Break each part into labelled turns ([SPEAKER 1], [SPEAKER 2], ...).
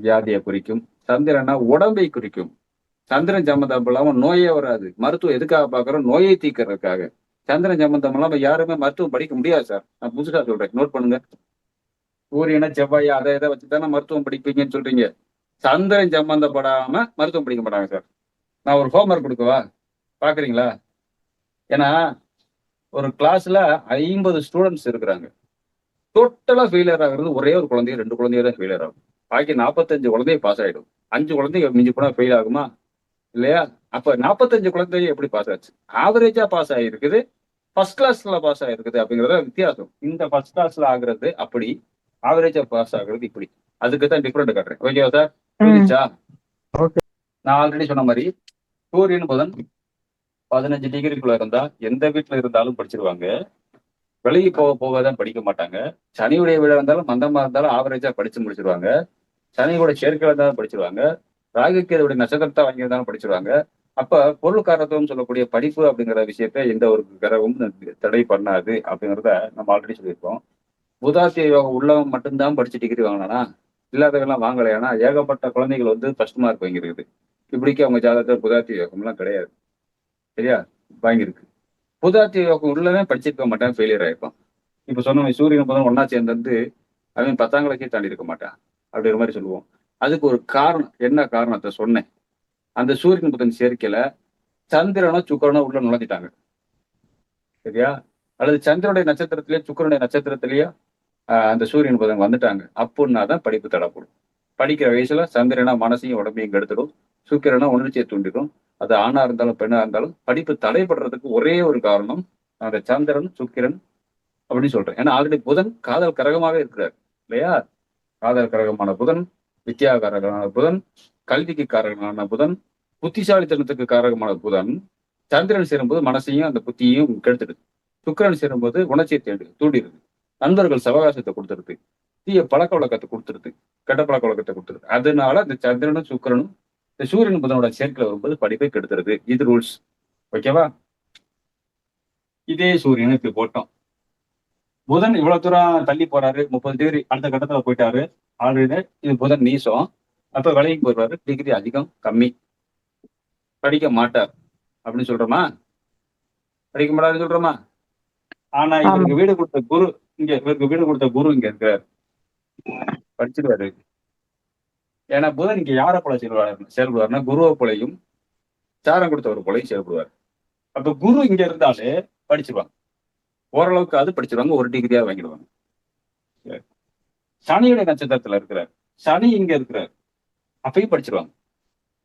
[SPEAKER 1] வியாதியை குறிக்கும். சந்திரனா உடம்பை குறிக்கும். சந்திரன் சம்பந்தம் இல்லாம நோயே வராது. மருத்துவம் எதுக்காக பாக்குறோம் நோயை தீர்க்கறதுக்காக. சந்திரன் சம்பந்தம் இல்லாம யாருமே மருத்துவம் படிக்க முடியாது சார். நான் புதுசா சொல்றேன். நோட் பண்ணுங்க. சூரியனை செவ்வாய் அதை இதை வச்சுதானே மருத்துவம் படிப்பீங்கன்னு சொல்றீங்க. சந்திரன் சம்பந்தப்படாம மருத்துவம் படிக்க மாட்டாங்க சார். நான் ஒரு ஹோம்ஒர்க் கொடுக்கவா? பாக்குறீங்களா ஏன்னா ஒரு கிளாஸ்ல ஐம்பது ஸ்டூடெண்ட்ஸ் இருக்கிறாங்க. டோட்டலா ஃபெயிலியர் ஆகுறது ஒரே ஒரு குழந்தைய ரெண்டு குழந்தைய தான் ஃபெயிலியர் ஆகும். பாக்கி நாற்பத்தஞ்சு குழந்தைய பாஸ் ஆயிடும். அஞ்சு குழந்தைங்க மிஞ்சி போனா ஃபெயில் ஆகுமா? இல்லையா? அப்ப நாற்பத்தஞ்சு குழந்தைய எப்படி பாஸ் ஆச்சு? ஆவரேஜா பாஸ் ஆகிருக்குது ஃபர்ஸ்ட் கிளாஸ்ல பாஸ் ஆகிருக்குது அப்படிங்கறத வித்தியாசம். இந்த ஃபர்ஸ்ட் கிளாஸ்ல ஆகுறது அப்படி ஆவரேஜா பாஸ் ஆகுறது இப்படி. அதுக்கு தான் டிஃபரெண்ட் காட்டுறேன். ஓகேவா சார்
[SPEAKER 2] Okay.
[SPEAKER 1] நான் ஆல்ரெடி சொன்ன மாதிரி சூரியன் புதன் பதினஞ்சு டிகிரிக்குள்ள இருந்தா எந்த வீட்டுல இருந்தாலும் படிச்சிருவாங்க. வெளியே போக போக தான் படிக்க மாட்டாங்க. சனியுடைய வீடு இருந்தாலும் மந்தமா இருந்தாலும் ஆவரேஜா படிச்சு முடிச்சிருவாங்க. சனியோட சேர்க்கையில தான் படிச்சிருவாங்க. ராகுக்கேதுடைய நட்சத்திரத்தை வாங்கியிருந்தாலும் படிச்சிருவாங்க. அப்ப பொருள் காரணத்துவம் சொல்லக்கூடிய படிப்பு அப்படிங்கிற விஷயத்த எந்த ஒரு கிரகமும் தடை பண்ணாது அப்படிங்கிறத நம்ம ஆல்ரெடி சொல்லியிருக்கோம். புதாசிய யோகம் உள்ளவன் மட்டும்தான் படிச்சு டிகிரி வாங்கினானா? இல்லாதவங்கலாம் வாங்கலையானா ஏகப்பட்ட குழந்தைகள் வந்து ஃபர்ஸ்ட் மார்க் வாங்கியிருக்குது. இப்படிக்கு அவங்க ஜாதகத்தில் புதாத்திய யோகம்லாம் கிடையாது. சரியா? வாங்கியிருக்கு. புதாத்திய யோகம் உள்ளவன் படிச்சிருக்க மாட்டான் ஃபெயிலியர் ஆயிருப்பான். இப்ப சொன்ன சூரியன் புதன் ஒன்னா சேர்ந்து அவன் பத்தாம் கிளாஸே தாண்டி இருக்க மாட்டான். அப்படிங்கிற மாதிரி சொல்லுவோம். அதுக்கு ஒரு காரணம் என்ன காரணத்தை சொன்னேன். அந்த சூரியன் புதன் சேர்க்கையில சந்திரனோ சுக்கரனோ உள்ள நுழைஞ்சிட்டாங்க. சரியா? அல்லது சந்திரனுடைய நட்சத்திரத்திலேயே சுக்கரனுடைய நட்சத்திரத்திலேயே ஆஹ், அந்த சூரியன் புதன் வந்துட்டாங்க. அப்படின்னா தான் படிப்பு தடப்படும். படிக்கிற வயசுல சந்திரனா மனசையும் உடம்பையும் கெடுத்துடும் சுக்கிரனா உணர்ச்சியை தூண்டிடும். அது ஆணா இருந்தாலும் பெண்ணா இருந்தாலும் படிப்பு தடைபடுறதுக்கு ஒரே ஒரு காரணம் அந்த சந்திரன் சுக்கிரன் அப்படின்னு சொல்றேன். ஏன்னா ஆல்ரெடி புதன் காதல் கரகமாவே இருக்கிறார். இல்லையா? காதல் கரகமான புதன் வித்யா காரகமான புதன் கல்விக்கு காரகமான புதன் புத்திசாலித்தனத்துக்கு காரகமான புதன் சந்திரன் சேரும்போது மனசையும் அந்த புத்தியையும் கெடுத்துடுது. சுக்கிரன் சேரும்போது உணர்ச்சியை தேடு தூண்டிடுது. நண்பர்கள் சவகாசத்தை கொடுத்துருது தீய பழக்க வழக்கத்தை கொடுத்துருது கெட்ட பழக்க வழக்கத்தை கொடுத்துருது அதனால இந்த சந்திரனும் சுக்கிரனும் இந்த சூரியன் புதனோட சேர்க்கல வரும்போது படிப்பை கெடுத்துருது இது ரூல்ஸ். ஓகேவா? இதே சூரியனை இப்படி போட்டோம் புதன் இவ்வளவு தூரம் தள்ளி போறாரு. முப்பது டிகிரி அடுத்த கட்டத்துல போயிட்டாரு. ஆல்ரெடி இது புதன் நீசம். அப்ப விலைக்கு போயிடுவாரு. டிகிரி அதிகம் கம்மி. படிக்க மாட்டார். அப்படின்னு சொல்றோமா? படிக்க மாட்டாருன்னு சொல்றோமா? ஆனா இவருக்கு வீடு கொடுத்த குரு இங்க இவருக்கு வீடு கொடுத்த குரு இங்க இருக்காரு. படிச்சிருவாரு. ஏன்னா புதன் இங்க யாரை போல செயல்படுவார் செயல்படுவார்னா குருவை போலையும் சாரம் கொடுத்தவர் போலையும் செயல்படுவார். அப்ப குரு இங்க இருந்தாலே படிச்சிருவாங்க. ஓரளவுக்கு அது படிச்சிருவாங்க ஒரு டிகிரியா வாங்கிடுவாங்க. சனியுடைய நட்சத்திரத்துல இருக்கிறார். சனி இங்க இருக்கிறார். அப்பயும் படிச்சிருவாங்க.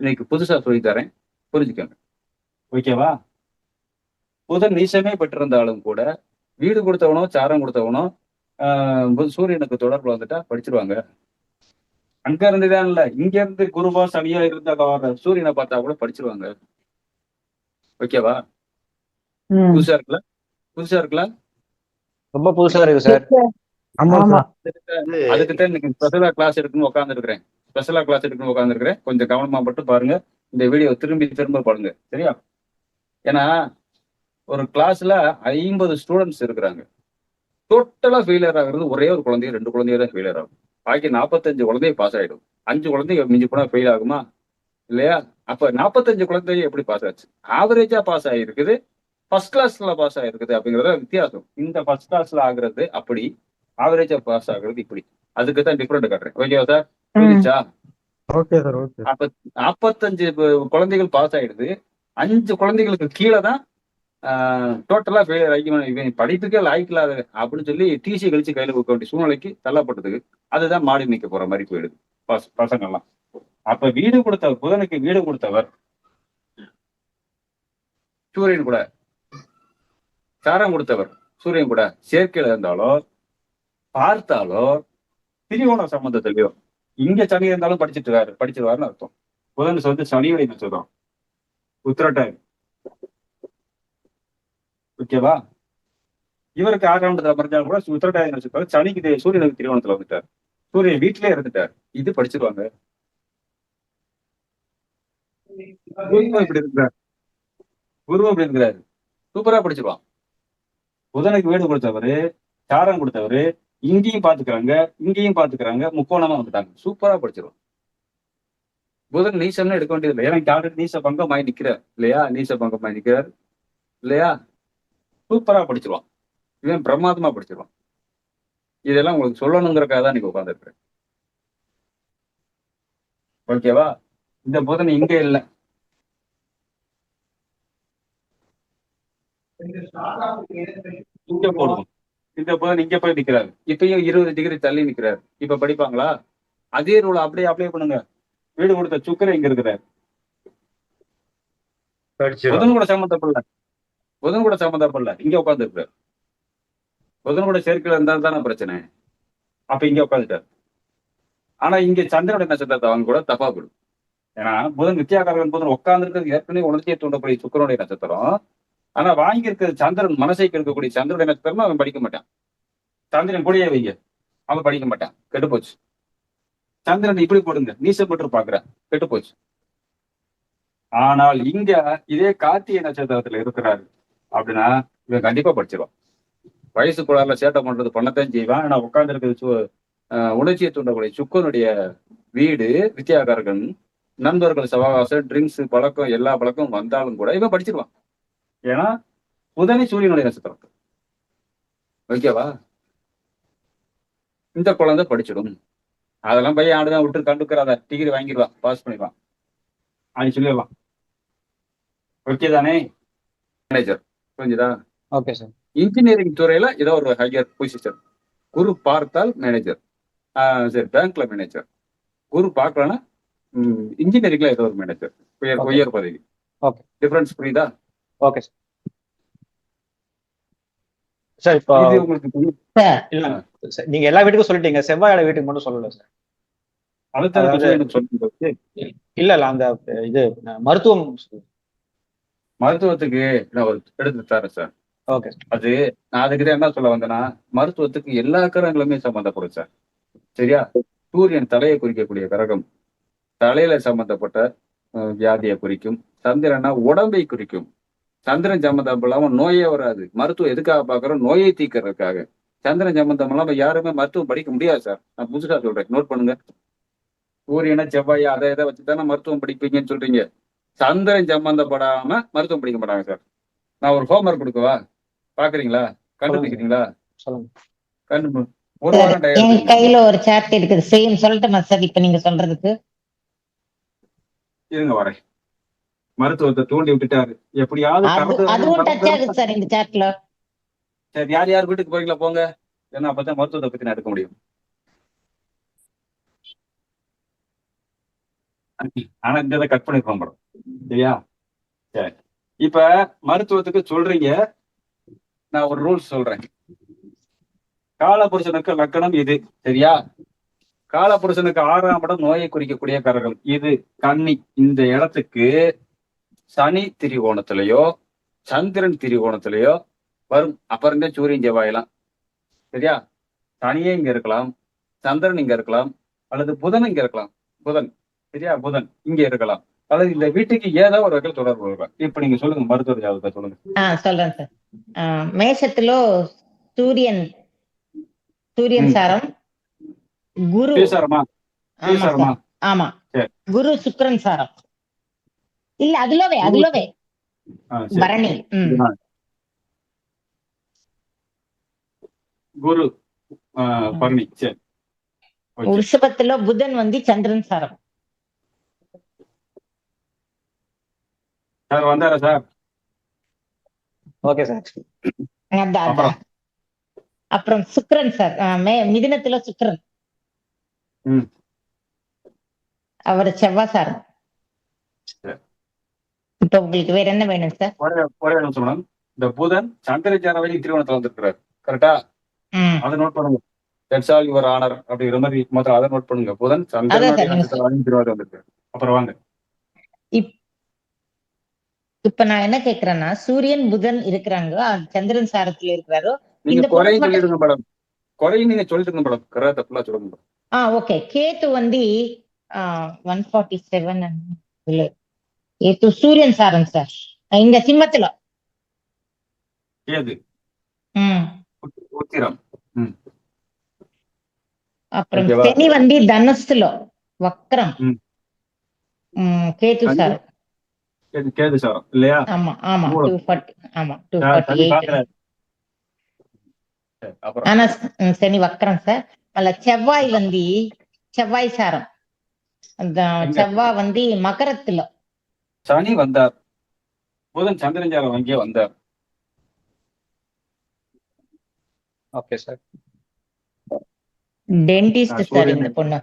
[SPEAKER 1] இன்னைக்கு புதுசா சொல்லி தரேன். புரிஞ்சுக்கோங்க. ஓகேவா புதன் நீசமே பெற்றிருந்தாலும் கூட வீடு கொடுத்தவனோ சாரம் கொடுத்தவனோ சூரியனுக்கு தொடர்புல வந்துட்டா படிச்சிருவாங்க. அங்க இருந்துதான் இல்ல. இங்க இருந்து குருவா சனியா இருந்தா சூரியனை பார்த்தா கூட படிச்சிருவாங்க. ஓகேவா. புதுசா இருக்குல்ல? புதுசா இருக்குல்ல?
[SPEAKER 3] ரொம்ப புதுசா இருக்கு சார்
[SPEAKER 1] இன்னைக்கு ஸ்பெஷலா கிளாஸ் எடுக்கணும்னு உட்கார்ந்து இருக்கிறேன் ஸ்பெஷலா கிளாஸ் எடுக்கணும்னு உட்கார்ந்து இருக்கிறேன் கொஞ்சம் கவனமா மட்டும் பாருங்க. இந்த வீடியோ திரும்பி திரும்ப பாருங்க. சரியா? ஏன்னா ஒரு கிளாஸ்ல ஐம்பது ஸ்டூடெண்ட்ஸ் இருக்கிறாங்க. டோட்டலா ஃபெயிலியர் ஆகுறது ஒரே ஒரு குழந்தைய ரெண்டு குழந்தைய தான் ஃபெயிலியர் ஆகும். பாக்கி நாற்பத்தஞ்சு குழந்தைய பாஸ் ஆயிடும். அஞ்சு குழந்தைங்க மிஞ்சி போனா ஃபெயில் ஆகுமா? இல்லையா? அப்ப நாற்பத்தஞ்சு குழந்தைய எப்படி பாஸ் ஆச்சு? ஆவரேஜா பாஸ் ஆகிருக்குது ஃபர்ஸ்ட் கிளாஸ்ல பாஸ் ஆகிருக்குது அப்படிங்கறத வித்தியாசம். இந்த ஃபர்ஸ்ட் கிளாஸ்ல ஆகுறது அப்படி ஆவரேஜா பாஸ் ஆகுறது இப்படி. அதுக்கு தான் டிஃபரெண்ட் காட்டுறேன். ஓகேவா சார்
[SPEAKER 2] ஓகே
[SPEAKER 1] அப்ப நாற்பத்தஞ்சு குழந்தைகள் பாஸ் ஆயிடுது. அஞ்சு குழந்தைகளுக்கு கீழே தான் டோட்டலா ஃபெயிலியர் ஆகி இவன் படிப்புக்கே லாய்க்கில்லாத அப்படின்னு சொல்லி டிசி கழிச்சு கையில கொடுக்க வேண்டிய சூழ்நிலைக்கு தள்ளப்பட்டதுக்கு அதுதான் மாடி நிக்க போற மாதிரி போயிடுது. பச- பசங்கெல்லாம் அப்ப வீடு கொடுத்த புதனுக்கு வீடு கொடுத்தவர் சூரியன் கூட சாரம் கொடுத்தவர். சூரியன் கூட சேர்க்கையில இருந்தாலோ பார்த்தாலோ திரிகோண சம்பந்தத்திலயோ இங்க சனி இருந்தாலும் படிச்சிட்டு படிச்சிருவாருன்னு அர்த்தம். புதன் வந்து சனியுடைய நட்சத்திரம் உத்திரட்டாய் ஓகேவா இவருக்கு ஆறாம் இடத்துல மறைஞ்சாலும் கூட உத்திரட்டாய நட்சத்திரம் சனிக்கு சூரியனுக்கு திரிகோணத்துல வந்துட்டார். சூரியன் வீட்டிலே இருந்துட்டார். இது படிச்சிருவாங்க. குருவம் இப்படி இருக்கிறார். குருவம் இப்படி இருக்கிறாரு. சூப்பரா படிச்சிருவான். புதனுக்கு வீடு கொடுத்தவரு சாரம் கொடுத்தவரு இங்கேயும் பாத்துக்கிறாங்க இங்கேயும் பாத்துக்கிறாங்க முக்கோணமா வந்துட்டாங்க. சூப்பரா படிச்சிருவான் புதன் நீசம்னு எடுக்க வேண்டியது இல்லை ஏன்னா ஆல்ரெடி நீச பங்கமாய் நிக்கிறார். இல்லையா? நீச பங்கமாய் நிக்கிறார். இல்லையா? சூப்பரா படிச்சிருவான். இவன் பிரமாதமா படிச்சிருவான். இதெல்லாம் உங்களுக்கு சொல்லணுங்கிறக்காக தான் நீங்க உட்காந்துருக்குறேன் ஓகேவா இந்த புதன் இங்க இல்லை. இங்க போடுவோம் இந்த புதன் இங்க போய் நிக்கிறாரு. இப்பயும் இருபது டிகிரி தள்ளி நிக்கிறாரு. இப்ப படிப்பாங்களா? அதே ரூல் அப்படியே அப்ளை பண்ணுங்க. வீடு கொடுத்த சுக்கரை இங்க இருக்கிறார். புதன் கூட சம்மந்தப்படல. புதன் கூட சம்மந்தப்படல. இங்க உட்கார்ந்து இருக்காரு புதன் கூட சேர்க்கையில இருந்தா தானே பிரச்சனை. அப்ப இங்க உட்காந்துட்டாரு ஆனா இங்க சந்திரனுடைய நட்சத்திரத்தை அவங்க கூட தப்பா போடும் ஏன்னா புதன் வித்தியாகாரன் புதன் உட்கார்ந்து இருக்கிறது ஏற்கனவே உணர்ச்சியை தூண்டக்கூடிய சுக்கரனுடைய நட்சத்திரம். ஆனா வாங்கி இருக்கிற சந்திரன் மனசை இருக்கக்கூடிய சந்திரனுடைய பெருமை அவன் படிக்க மாட்டான். சந்திரன் கூடயே வைங்க. அவன் படிக்க மாட்டான். கெட்டு போச்சு. சந்திரன் இப்படி போடுங்க. நீசப்பட்டு பாக்குற கெட்டு போச்சு. ஆனால் இங்க இதே கார்த்திகை நட்சத்திரத்துல இருக்கிறாரு அப்படின்னா இவன் கண்டிப்பா படிச்சிருவான். வயசு வயசுக்குள்ளார சேட்டை பண்றது பண்ணத்தான் செய்வான். ஆனா உட்கார்ந்து இருக்கிறது உணர்ச்சியை தூண்டக்கூடிய சுக்கனுடைய வீடு வித்தியாகாரகன் நண்பர்கள் சவகாசம் ட்ரிங்க்ஸ் பழக்கம் எல்லா பழக்கம் வந்தாலும் கூட இவன் படிச்சிருவான். ஏன்னா புதனி சூரியனுடைய நட்சத்திரம். ஓகேவா இந்த குழந்தை படிச்சிடும். அதெல்லாம் பையன் ஆடுதான் விட்டு கண்டுக்கிறாத. டிகிரி வாங்கிடுவான் பாஸ் பண்ணிடுவான் அது சொல்லிடலாம். ஓகே தானே? மேனேஜர் புரிஞ்சுதா?
[SPEAKER 3] ஓகே சார்
[SPEAKER 1] இன்ஜினியரிங் துறையில ஏதோ ஒரு ஹையர் பொசிஷன் குரு பார்த்தால் மேனேஜர் சரி பேங்க்ல மேனேஜர் குரு பார்க்கலன்னா இன்ஜினியரிங்ல ஏதோ ஒரு மேனேஜர் உயர். உயர் பதவி. டிஃபரன்ஸ் புரியுதா?
[SPEAKER 3] ஓகே சார் சார் இப்போ இல்ல சார், நீங்க எல்லா வீட்டுக்கும் சொல்லிட்டீங்க. செவ்வாயோட வீட்டுக்கு மட்டும் சொல்லல சார். இல்ல இல்ல அந்த இது மருத்துவம்
[SPEAKER 1] மருத்துவத்துக்கு நான் ஒரு எடுத்து தரேன் சார்.
[SPEAKER 3] ஓகே
[SPEAKER 1] அது நான் அதுக்கு தான் என்ன சொல்ல வந்தேன்னா மருத்துவத்துக்கு எல்லா கிரகங்களுமே சம்பந்தப்படும் சார். சரியா? சூரியன் தலையை குறிக்கக்கூடிய கிரகம் தலையில சம்பந்தப்பட்ட வியாதியை குறிக்கும் சந்திரனா உடம்பை குறிக்கும். சந்திரன் சம்பந்தம் இல்லாம நோயே வராது. மருத்துவம் எதுக்காக பாக்குறோம் நோயை தீர்க்கறதுக்காக. சந்திரன் சம்பந்தம் இல்லாம யாருமே மருத்துவம் படிக்க முடியாது சார். நான் புதுசா சொல்றேன். நோட் பண்ணுங்க. சூரியனை செவ்வாய் அதை இதை வச்சுதானே மருத்துவம் படிப்பீங்கன்னு சொல்றீங்க. சந்திரன் சம்பந்தப்படாம மருத்துவம் படிக்க மாட்டாங்க சார். நான் ஒரு ஹோம்ஒர்க் கொடுக்கவா? பாக்குறீங்களா கண்டுபிடிக்கிறீங்களா? கண்டு ஒரு வாரம்
[SPEAKER 4] கையில ஒரு சார்ட் இருக்குது. சேம் சொல்லட்டுமா சார் இப்ப நீங்க சொல்றதுக்கு.
[SPEAKER 1] இருங்க வரேன். மருத்துவத்தை தூண்டி விட்டுட்டாரு. எப்படியாவது
[SPEAKER 4] சார்
[SPEAKER 1] யார் யார் வீட்டுக்கு போறீங்களா போங்க. ஏன்னா அப்பதான் மருத்துவத்தை பத்தி நான் எடுக்க முடியும். ஆனா இந்த கட் பண்ணிருக்கோம் மேடம் சரியா? சரி. இப்ப மருத்துவத்துக்கு சொல்றீங்க. நான் ஒரு ரூல்ஸ் சொல்றேன். காலபுருஷனுக்கு லக்கணம் இது. சரியா? காலபுருஷனுக்கு ஆறாம் இடம் நோயை குறிக்கக்கூடிய கரகம். இது கன்னி. இந்த இடத்துக்கு சனி திரிகோணத்திலேயோ சந்திரன் திரிகோணத்திலேயோ வரும். அப்புறம் தான் சூரியன் செவ்வாயெல்லாம் சரியா? சனியே இங்க இருக்கலாம் சந்திரன் இங்க இருக்கலாம் அல்லது புதன் இங்க இருக்கலாம். புதன். சரியா? புதன் இங்க இருக்கலாம். அல்லது இந்த வீட்டுக்கு ஏதோ ஒரு வகையில் தொடர்பு இருக்கலாம். இப்ப நீங்க சொல்லுங்க மருத்துவ ஜாதகத்தை சொல்லுங்க.
[SPEAKER 4] சொல்றேன் சார். மேஷத்திலோ சூரியன் சூரியன். சாரம் குரு.
[SPEAKER 1] பேசாரமா
[SPEAKER 4] ஆமா. குரு சுக்கிரன் சாரம். இல்ல அதுலவே அதுலவே. பரணி.
[SPEAKER 1] குரு பரணி. சரி.
[SPEAKER 4] ரிஷபத்துல புதன் வந்து சந்திரன் சாரம்
[SPEAKER 1] சார் வந்தாரா சார்?
[SPEAKER 3] Okay sir.
[SPEAKER 4] அதான்
[SPEAKER 1] அப்புறம்?
[SPEAKER 4] சுக்கிரன் சார். மே- மிதுனத்துல சுக்கிரன்.
[SPEAKER 1] ம்.
[SPEAKER 4] அவர் செவ்வாய் சாரம்
[SPEAKER 1] சரி.
[SPEAKER 4] இப்ப உங்களுக்கு வேற என்ன வேணும் சார்
[SPEAKER 1] ஒரே நிமிஷம் மேடம் இந்த புதன் சந்திரச்சார வழி திருவண்ணத்துல வந்திருக்கிறார். கரெக்டா அதை நோட் பண்ணுங்க. தட்ஸ் ஆல் யுவர் ஆனர் அப்படிங்கிற மாதிரி முதல்ல அதை நோட் பண்ணுங்க. புதன்
[SPEAKER 4] அதான்
[SPEAKER 1] சந்திரனுடைய
[SPEAKER 4] சார், நீங்க
[SPEAKER 1] நட்சத்திர வழி திருவாரூர் வந்திருக்காரு அப்புறம் வாங்க.
[SPEAKER 4] இப்ப நான் என்ன கேக்குறேன்னா சூரியன் புதன் இருக்கிறாங்க. சந்திரன் சாரத்துல இருக்கிறாரோ?
[SPEAKER 1] நீங்க
[SPEAKER 4] மட்டும்-
[SPEAKER 1] சொல்லிடுங்க மேடம் குறையும் நீங்க சொல்லிடுங்க மேடம் கிரகத்தை ஃபுல்லா சொல்லுங்க மேடம்
[SPEAKER 4] ஆ ஓகே கேத்து வந்து ஒன் ஃபார்ட்டி செவன் கேத்து சூரியன் சாரம் சார். இங்க சிம்மத்துல.
[SPEAKER 1] ஏது?
[SPEAKER 4] அப்புறம்? சனி வந்து தனுசுல. வக்ரம். கேது? சார்.
[SPEAKER 1] கேது சாரம் இல்லையா?
[SPEAKER 4] ஆமா ஆமா.
[SPEAKER 1] மூலம்.
[SPEAKER 4] டூ ஃபார்ட்டி ஆமா டூ
[SPEAKER 1] சரி,
[SPEAKER 4] ஃபார்ட்டி
[SPEAKER 1] சனி
[SPEAKER 4] எயிட்
[SPEAKER 1] பார்க்கறாரு. சரி, அப்புறம்?
[SPEAKER 4] ஆனா ம், சனி வக்கரம் சார். மళ్ళ செவ்வாய் வந்து செவ்வாய் சாரம்? செவ்வாய் வந்து மகரத்துல.
[SPEAKER 1] சனி வந்தார். புதன் சந்திரஞ்சாலம் வங்கியே வந்தார்.
[SPEAKER 3] Okay sir
[SPEAKER 4] dentist sir. இந்த பொண்ணு.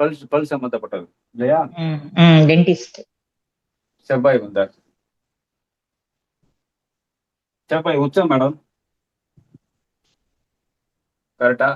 [SPEAKER 1] பல் பல் சம்பந்தப்பட்டது இல்லையா?
[SPEAKER 4] ம், ம், டென்டிஸ்ட்
[SPEAKER 1] செவ்வாய் வந்தார். செவ்வாய் உச்சம் மேடம். கரெக்டா